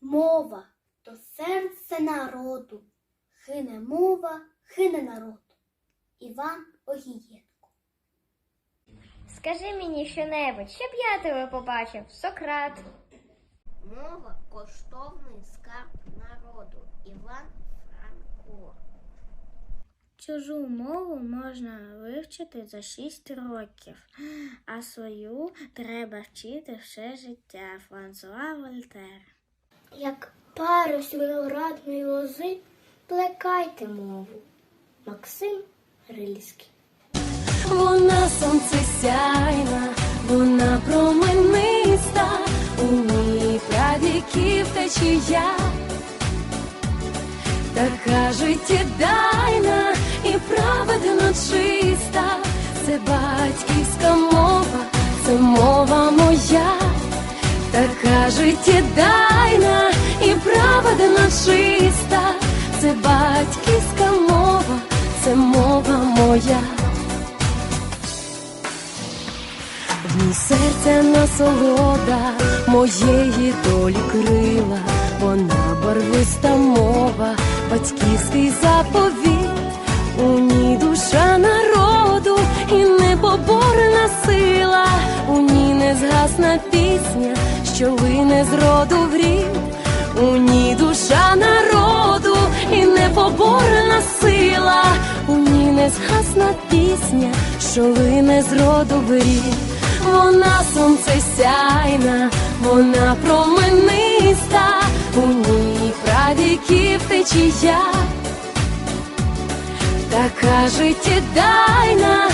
Мова то серце народу, хине мова, хине народ. Іван Огієнко. Скажи мені щонебудь, щоб я тебе побачив, Сократ. Мова коштовний скарб народу. Іван Франко. Чужу мову можна вивчити за 6 років, а свою треба вчити все життя. Франсуа Вольтер. Як парус виноградної лози, плекайте мову. Максим Рильський. Вона сонце сяйна, вона промениста, у ній правіків течія, така життєдайна така життєдайна і праведно чиста, це батьківська мова, це мова моя. В ній серця насолода моєї долі крила, вона барвиста мова, батьківський заповіт, у ній душа народу і непоборна сила, у ній не згасна пісня, що лине з роду в рід, у ній душа народу і непоборна сила, у ній не згасна пісня, що лине з роду в рід. Вона сонце сяйна, вона промениста, у ній правіків течія, така життєдайна